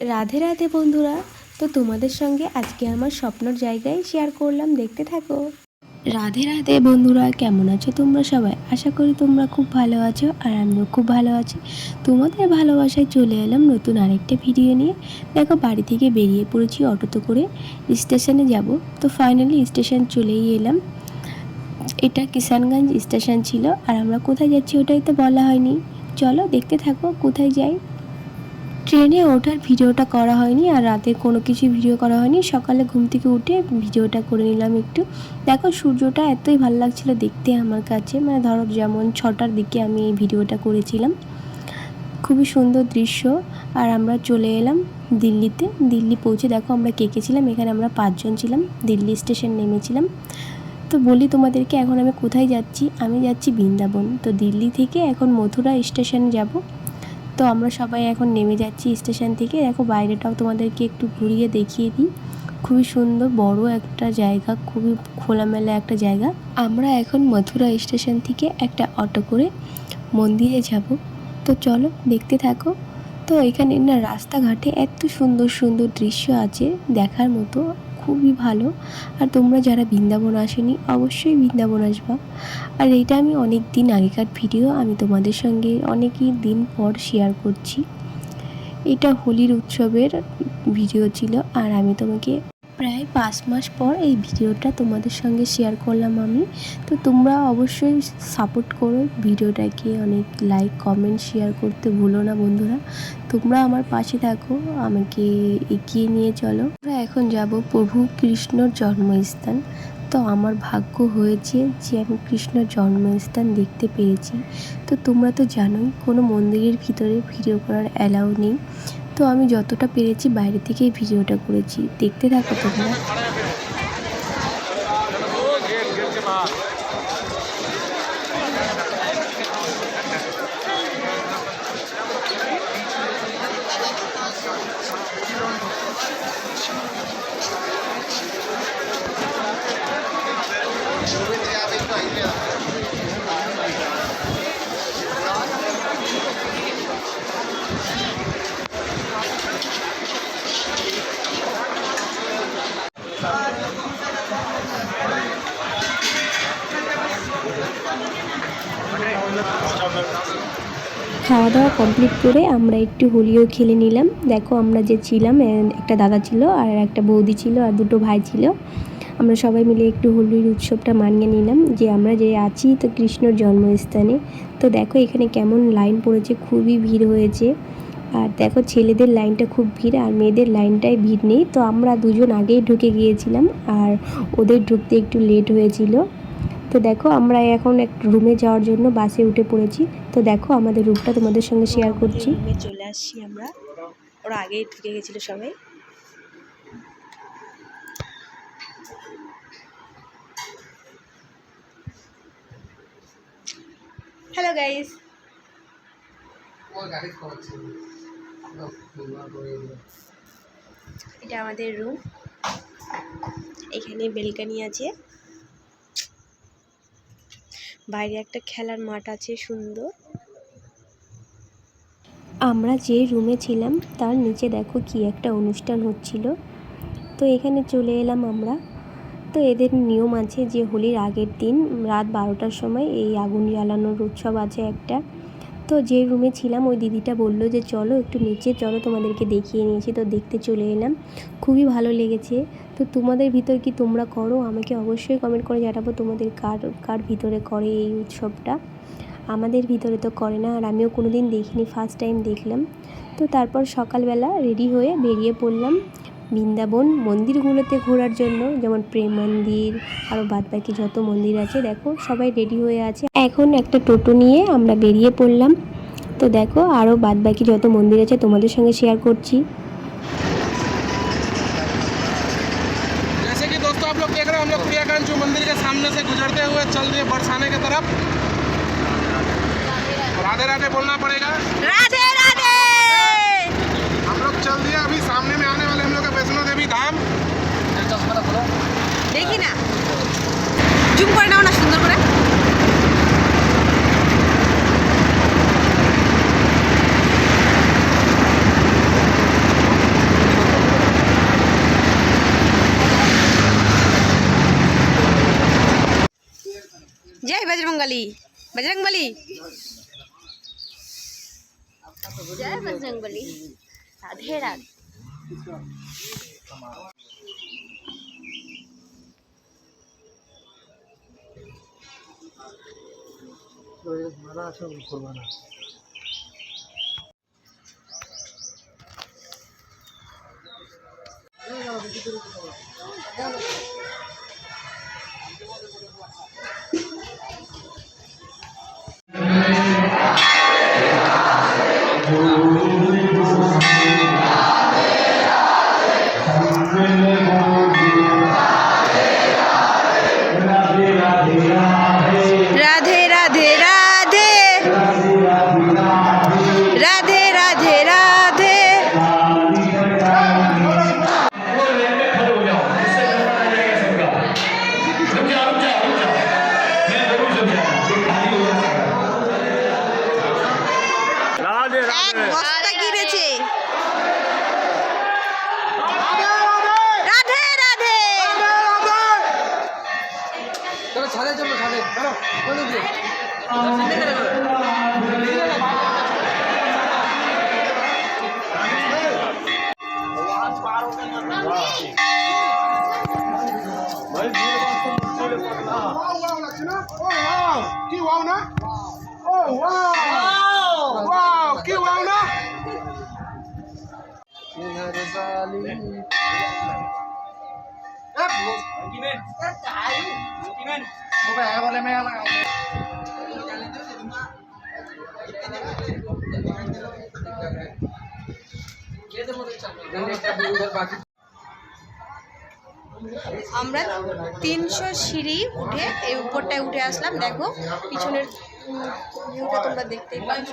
রাধে রাধে বন্ধুরা, তো তোমাদের সঙ্গে আজকে আমার স্বপ্নর জায়গায় শেয়ার করলাম, দেখতে থাকো। রাধে রাধে বন্ধুরা, কেমন আছো তোমরা সবাই? আশা করি তোমরা খুব ভালো আছো আর আমিও খুব ভালো আছি। তোমাদের ভালোবাসায় চলে এলাম নতুন আরেকটা ভিডিও নিয়ে। দেখো, বাড়ি থেকে বেরিয়ে পড়েছি অটোতে করে স্টেশনে যাব। তো ফাইনালি স্টেশন চলেই এলাম। এটা কিষানগঞ্জ স্টেশন ছিল। আর আমরা কোথায় যাচ্ছি ওটাই তো বলা হয়নি। চলো দেখতে থাকো, কোথায় যাই। ট্রেনে ওঠার ভিডিওটা করা হয়নি আর রাতে কোনো কিছু ভিডিও করা হয়নি। সকালে ঘুম থেকে উঠে ভিডিওটা করে নিলাম একটু। দেখো, সূর্যটা এতই ভালো লাগছিল দেখতে আমার কাছে। মানে ধরো, যেমন ছটার দিকে আমি এই ভিডিওটা করেছিলাম। খুবই সুন্দর দৃশ্য। আর আমরা চলে এলাম দিল্লিতে। দিল্লি পৌঁছে দেখো, আমরা কে কে ছিলাম? এখানে আমরা পাঁচজন ছিলাম। দিল্লি স্টেশন নেমেছিলাম। তো বলি তোমাদেরকে, এখন আমি কোথায় যাচ্ছি? আমি যাচ্ছি বৃন্দাবন। তো দিল্লি থেকে এখন মথুরা স্টেশন যাব। তো আমরা সবাই এখন নেমে যাচ্ছি স্টেশন থেকে। দেখো বাইরেটাও তোমাদেরকে একটু ঘুরিয়ে দেখিয়ে দিই। খুবই সুন্দর, বড় একটা জায়গা, খুবই খোলামেলা একটা জায়গা। আমরা এখন মথুরা স্টেশন থেকে একটা অটো করে মন্দিরে যাব। তো চলো দেখতে থাকো। তো এখানে না রাস্তাঘাটে এত সুন্দর সুন্দর দৃশ্য আছে দেখার মতো। খুবই ভালো। আর তোমরা যারা বৃন্দাবন আসেনি, অবশ্যই বৃন্দাবন আসবা। আর এটা আমি অনেক দিন আগেকার ভিডিও আমি তোমাদের সঙ্গে অনেকই দিন পর শেয়ার করছি। এটা হোলির উৎসবের ভিডিও ছিল, আর আমি তোমাকে প্রায় পাঁচ মাস পর এই ভিডিওটা তোমাদের সঙ্গে শেয়ার করলাম আমি। তো তোমরা অবশ্যই সাপোর্ট করো ভিডিওটাকে অনেক লাইক কমেন্ট শেয়ার করতে ভুলো না বন্ধুরা। তোমরা আমার পাশে থাকো, আমাকে এগিয়ে নিয়ে চলো। এখন যাব প্রভু কৃষ্ণর জন্মস্থান। তো আমার ভাগ্য হয়েছে যে আমি কৃষ্ণর জন্মস্থান দেখতে পেরেছি তো তোমরা তো জানোই, কোনো মন্দিরের ভিতরে ভিডিও করার অ্যালাউ নেই। তো আমি যতটা পেরেছি বাইরে থেকেই ভিডিওটা করেছি। দেখতে থাকো তোমরা। খাওয়া দাওয়া কমপ্লিট করে আমরা একটু হোলিও খেলে নিলাম। দেখো আমরা যে ছিলাম একটা দাদা ছিল আর একটা বৌদি ছিল আর দুটো ভাই ছিল। আমরা সবাই মিলে একটু হোলির উৎসবটা মানিয়ে নিলাম যে আমরা যে আছি তো কৃষ্ণর জন্মস্থানে। তো দেখো এখানে কেমন লাইন পড়েছে, খুবই ভিড় হয়েছে। আর দেখো ছেলেদের লাইনটা খুব ভিড় আর মেয়েদের লাইনটায় ভিড় নেই। তো আমরা দুজন আগেই ঢুকে গিয়েছিলাম আর ওদের ঢুকতে একটু লেট হয়েছিল। তো দেখো আমরা এখন এক রুমে যাওয়ার জন্য বাসে উঠে পড়েছি। তো দেখো আমাদের রুমটা তোমাদের সঙ্গে শেয়ার করছি। রুমে চলে আসছি আমরা। ওরা আগেই ঢুকে গেছিল সবাই। হ্যালো গাইস এটা আমাদের রুম এখানে বেলকানি আছে। বাইরে একটা খেলার মাঠ আছে সুন্দর। আমরা যে রুমে ছিলাম, তার নিচে দেখো কি একটা অনুষ্ঠান হচ্ছিল। তো এখানে চলে এলাম আমরা। তো এদের নিয়ম আছে যে হোলির আগের দিন রাত বারোটার সময় এই আগুন জ্বালানোর উৎসব আছে একটা। তো যে রুমে ছিলাম, ওই দিদিটা বলল যে, চলো একটু নিচে, চলো তোমাদেরকে দেখিয়ে নিয়েছি। তো দেখতে চলে এলাম। খুবই ভালো লেগেছে। তো তোমাদের ভিতর কি তোমরা করো? আমাকে অবশ্যই কমেন্ট করে জানাব তোমাদের কার কার ভিতরে করে এই উৎসবটা। আমাদের ভিতরে তো করে না, আর আমিও কোনো দিন দেখিনি ফার্স্ট টাইম দেখলাম। তো তারপর সকালবেলা রেডি হয়ে বেরিয়ে পড়লাম। বৃন্দাবন মন্দিরগুলোতে ঘোরার জন্য যেমন প্রেম মন্দির আরও বাদবাকি যত মন্দির আছে দেখো সবাই রেডি হয়ে আছে এখন একটা টোটো নিয়ে আমরা বেরিয়ে পড়লাম তো দেখো আরও বাদবাকি যত মন্দির আছে তোমাদের সঙ্গে শেয়ার করছি जैसे कि दोस्तों आप लोग देख रहे हो हम लोग प्रियाकांचू मंदिर के सामने से गुजरते हुए चल रहे बरसाने की तरफ राधे राधे बोलना पड़ेगा राधे দেখি না জুম করে নাও না সুন্দর जय बजरंग बली बजरंग जय बजरंग राधे राधे। জয় বজরং বলি রাধে রাধে राधे আমরা তিনশো সিঁড়ি উঠে এই উপরটায় উঠে আসলাম। দেখো পিছনের ভিউটা তোমরা দেখতেই পাচ্ছ।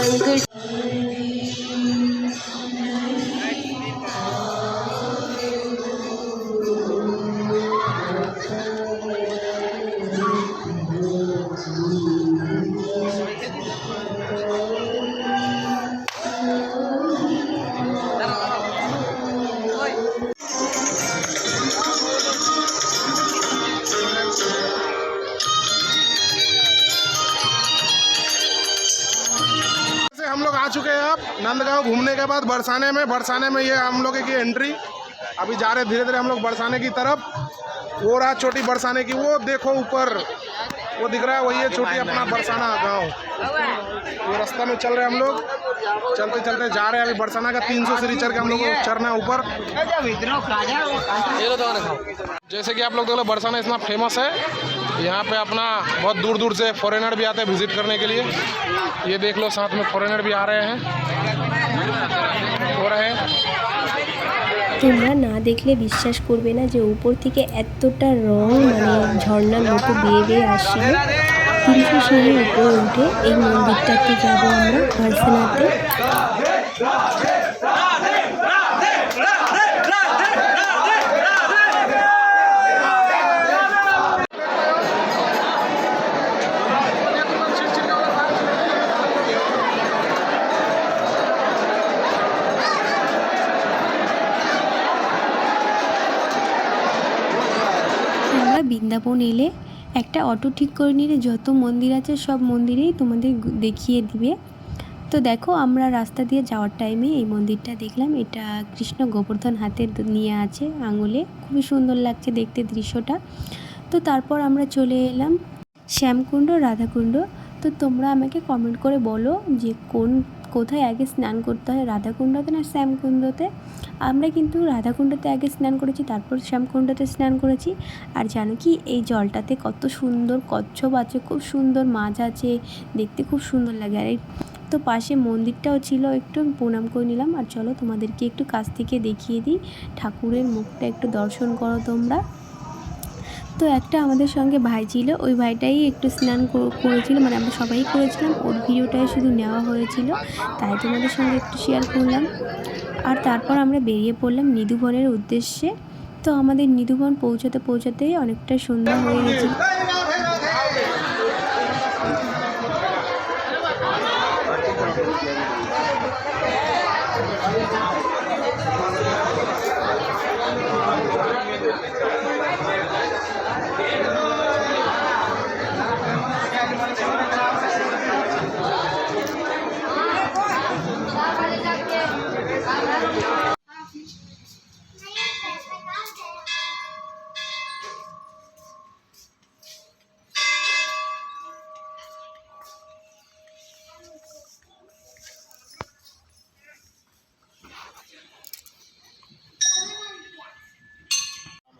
விளங்கு के बाद बरसाने में बरसाने में ये हम लोग की एंट्री अभी जा रहे धीरे धीरे हम लोग बरसाने की तरफ़। वो रहा छोटी बरसाने की, वो देखो ऊपर। वो दिख रहा है, वही है छोटी अपना बरसाना गाँव। ये रास्ता में चल रहे हम लोग। चलते चलते जा रहे हैं अभी बरसाना का 300 सीढ़ी चढ़ के हम लोग चढ़ना है ऊपर। जैसे कि आप लोग देख लो, बरसाना इतना फ़ेमस है। यहाँ पे अपना बहुत दूर दूर से फॉरेनर भी आते हैं विज़िट करने के लिए। ये देख लो, साथ में फॉरेनर भी आ रहे हैं। তোমরা না দেখলে বিশ্বাস করবে না যে উপর থেকে এতটা রং মানে ঝর্ণার মতো বেয়ে বেয়ে আসছিল। তিনশো সিঁড়ির উপরে উঠে এই মন্দিরটাতে যাব আমরা ভার্সেনাতে বৃন্দাবন এলে একটা অটো ঠিক করে নিলে যত মন্দির আছে সব মন্দিরেই তোমাদের দেখিয়ে দিবে। তো দেখো আমরা রাস্তা দিয়ে যাওয়ার টাইমে এই মন্দিরটা দেখলাম। এটা কৃষ্ণ গোবর্ধন হাতে নিয়ে আছে আঙুলে। খুবই সুন্দর লাগছে দেখতে দৃশ্যটা। তো তারপর আমরা চলে এলাম শ্যামকুণ্ড, রাধাকুণ্ড। তো তোমরা আমাকে কমেন্ট করে বলো যে কোন কোথায় আগে স্নান করতে হয়? রাধাকুণ্ডতে না শ্যামকুণ্ডতে? আমরা কিন্তু রাধাকুণ্ডতে আগে স্নান করেছি, তারপর শ্যামকুণ্ডতে স্নান করেছি। আর জানো কি, এই জলটাতে কত সুন্দর কচ্ছপ আছে, খুব সুন্দর মাছ আছে, দেখতে খুব সুন্দর লাগে। আর তো পাশে মন্দিরটাও ছিল, একটু প্রণাম করে নিলাম। আর চলো তোমাদেরকে একটু কাছ থেকে দেখিয়ে দিই, ঠাকুরের মুখটা একটু দর্শন করো তোমরা। তো একটা আমাদের সঙ্গে ভাই ছিল, ওই ভাইটাই একটু স্নান কর- করেছিল মানে আমরা সবাই করেছিলাম, ওর ভিডিওটাই শুধু নেওয়া হয়েছিল, তাই তোমাদের সঙ্গে একটু শেয়ার করলাম। আর তারপর আমরা বেরিয়ে পড়লাম নিধুবনের উদ্দেশ্যে। তো আমাদের নিধুবন পৌঁছাতে পৌঁছাতেই অনেকটা সন্ধ্যা হয়ে গেছিল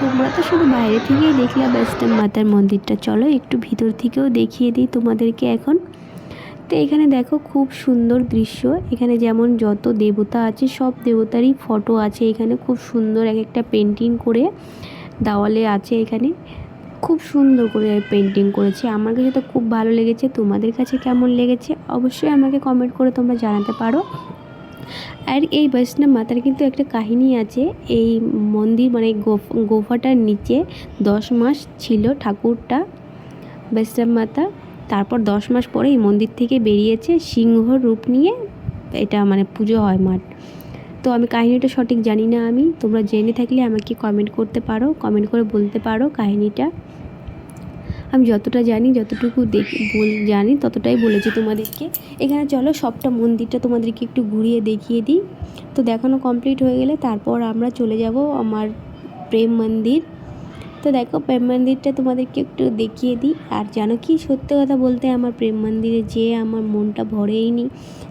তোমরা তো শুধু বাইরে থেকেই দেখলে বেস্টার্ন মাতার মন্দিরটা। চলো একটু ভিতর থেকেও দেখিয়ে দিই তোমাদেরকে এখন। তো এখানে দেখো খুব সুন্দর দৃশ্য। এখানে যেমন যত দেবতা আছে, সব দেবতারই ফটো আছে। এখানে খুব সুন্দর এক একটা পেন্টিং করে দেওয়ালে আছে এখানে। খুব সুন্দর করে পেন্টিং করেছে। আমার কাছে তো খুব ভালো লেগেছে। তোমাদের কাছে কেমন লেগেছে? অবশ্যই আমাকে কমেন্ট করে তোমরা জানাতে পারো। আর এই বৈষ্ণব মাতার কিন্তু একটা কাহিনী আছে। এই মন্দির মানে গোফ, গোফাটার নিচে দশ মাস ছিল ঠাকুরটা, বৈষ্ণব মাতা। তারপর দশ মাস পরে এই মন্দির থেকে বেরিয়েছে, সিংহ রূপ নিয়ে এটা মানে পুজো হয় মাঠ। তো আমি কাহিনীটা সঠিক জানি না আমি, তোমরা জেনে থাকলে আমাকে কমেন্ট করতে পারো কমেন্ট করে বলতে পারো কাহিনীটা। আমি যতটা জানি, যতটুকু দেখি জানি, ততটাই বলেছি তোমাদেরকে। এখানে চলো, সবটা মন্দিরটা তোমাদেরকে একটু ঘুরিয়ে দেখিয়ে দিই। তো দেখানো কমপ্লিট হয়ে গেলে তারপর আমরা চলে যাব আমার প্রেম মন্দির। তো দেখো, প্রেম মন্দিরটা তোমাদেরকে একটু দেখিয়ে দিই। আর জানো কি, সত্যি কথা বলতে আমার প্রেম মন্দিরে যেয়ে আমার মনটা ভরেইনি।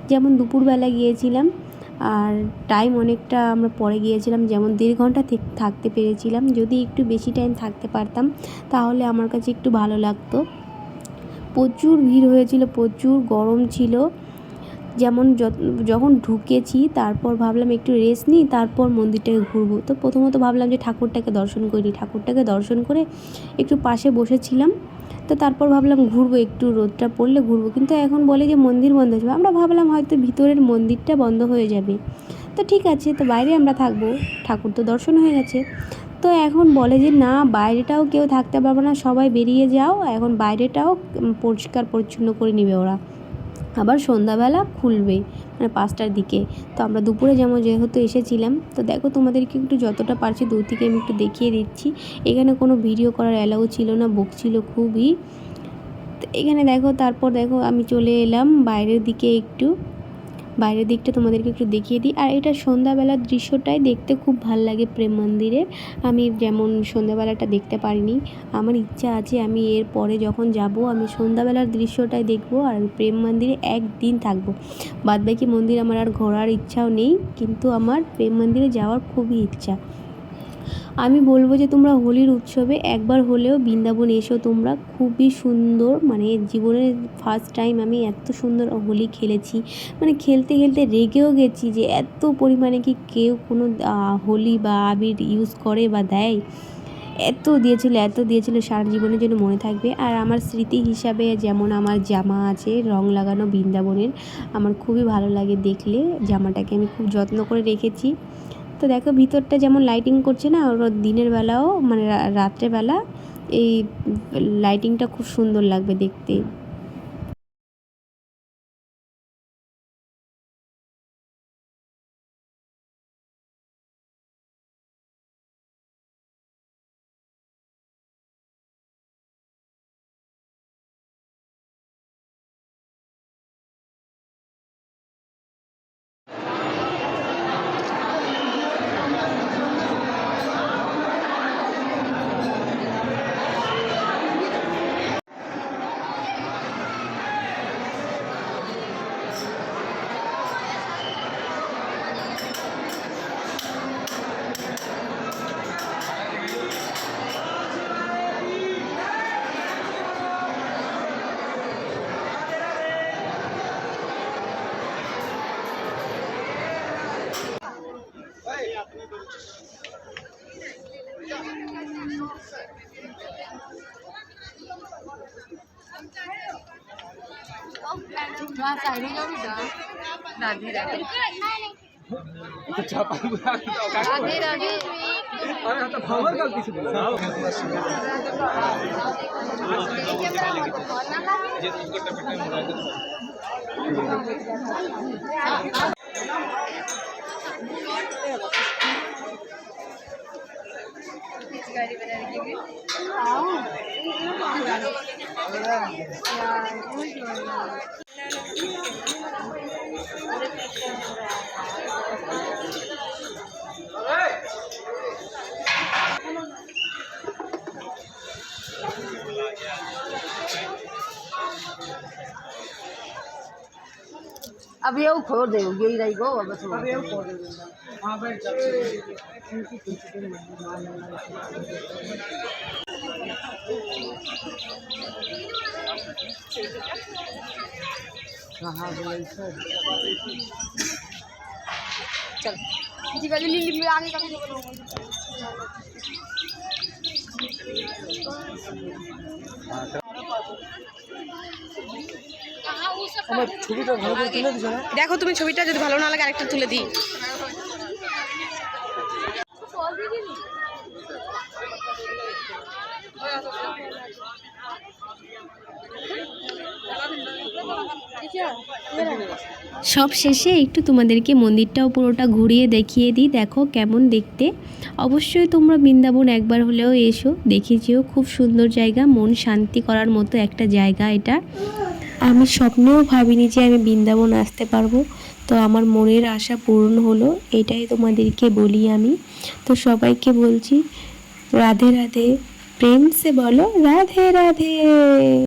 যেমন দুপুরবেলা গিয়েছিলাম আর টাইম অনেকটা আমরা পরে গিয়েছিলাম, যেমন দেড় ঘণ্টা থেক- থাকতে পেরেছিলাম। যদি একটু বেশি টাইম থাকতে পারতাম, তাহলে আমার কাছে একটু ভালো লাগতো। প্রচুর ভিড় হয়েছিল, প্রচুর গরম ছিল। যেমন যখন ঢুকেছি, তারপর ভাবলাম একটু রেস্ট নিই, তারপর মন্দিরটাকে ঘুরবো। তো প্রথমত ভাবলাম যে ঠাকুরটাকে দর্শন করি ঠাকুরটাকে দর্শন করে একটু পাশে বসেছিলাম। তো তারপর ভাবলাম ঘুরবো, একটু রোদটা পড়লে ঘুরবো। কিন্তু এখন বলে যে মন্দির বন্ধ হয়ে যাবে। আমরা ভাবলাম হয়তো ভিতরের মন্দিরটা বন্ধ হয়ে যাবে। তো ঠিক আছে, তো বাইরে আমরা থাকব। ঠাকুর তো দর্শন হয়ে গেছে। তো এখন বলে যে না, বাইরেটাও কেউ থাকতে পারবে না, সবাই বেরিয়ে যাও। এখন বাইরেটাও পরিষ্কার পরিচ্ছন্ন করে নেবে ওরা। আবার সন্ধ্যাবেলা খুলবে মানে পাঁচটার দিকে। তো আমরা দুপুরে যেমন যেহেতু এসেছিলাম, তো দেখো তোমাদেরকে একটু যতটা পারছি দূর থেকে আমি একটু দেখিয়ে দিচ্ছি। এখানে কোনো ভিডিও করার অ্যালাউ ছিল না, বুক ছিল খুবই। এখানে দেখো, তারপর দেখো আমি চলে এলাম বাইরের দিকে একটু। বাইরের দিকটা তোমাদেরকে একটু দেখিয়ে দিই। আর এটা সন্ধ্যাবেলার দৃশ্যটাই দেখতে খুব ভালো লাগে প্রেম মন্দিরে আমি যেমন সন্ধ্যাবেলাটা দেখতে পারিনি, আমার ইচ্ছা আছে আমি এর পরে যখন যাব, আমি সন্ধ্যাবেলার দৃশ্যটাই দেখব আর প্রেম মন্দিরে একদিন থাকব। বাদবাকি মন্দির আমার আর ঘোরার ইচ্ছাও নেই, কিন্তু আমার প্রেম মন্দিরে যাওয়ার খুবই ইচ্ছা। আমি বলব যে তোমরা হোলির উৎসবে একবার হলেও বৃন্দাবন এসো তোমরা। খুবই সুন্দর মানে জীবনের ফার্স্ট টাইম আমি এত সুন্দর হোলি খেলেছি। মানে খেলতে খেলতে রেগেও গেছি যে এত পরিমাণে কি কেউ কোনো হোলি বা আবির ইউজ করে বা দেয়। এত দিয়েছিল এত দিয়েছিল সারা জীবনের জন্য মনে থাকবে। আর আমার স্মৃতি হিসাবে যেমন আমার জামা আছে, রং লাগানো বৃন্দাবনের, আমার খুবই ভালো লাগে দেখলে। জামাটাকে আমি খুব যত্ন করে রেখেছি। তো দেখো ভিতরটা যেমন লাইটিং করছে না, ওর দিনের বেলাও মানে রাত্রেবেলা এই লাইটিংটা খুব সুন্দর লাগবে দেখতে। मां साड़ी का भी था राधे राधे अब ये खोर दे यही रही गो बस अब ये खोर दे हाँ बैठ जा कहाँ गए सर? चल। जी गली लीली में आगे कभी नहीं तो দেখো তুমি ছবিটা যদি ভালো না লাগে আরেকটা তুলে দিই। সব শেষে একটু তোমাদেরকে মন্দিরটাও পুরোটা ঘুরিয়ে দেখিয়ে দিই। দেখো কেমন দেখতে। অবশ্যই তোমরা বৃন্দাবন একবার হলেও এসো দেখে যেও। খুব সুন্দর জায়গা মন শান্তি করার মতো একটা জায়গা এটা। আমি স্বপ্নেও ভাবিনি যে আমি বৃন্দাবন আসতে পারব। তো আমার মনের আশা পূরণ হলো, এটাই তোমাদেরকে বলি আমি। তো সবাইকে বলছি, রাধে রাধে, প্রেম সে বলো, রাধে রাধে।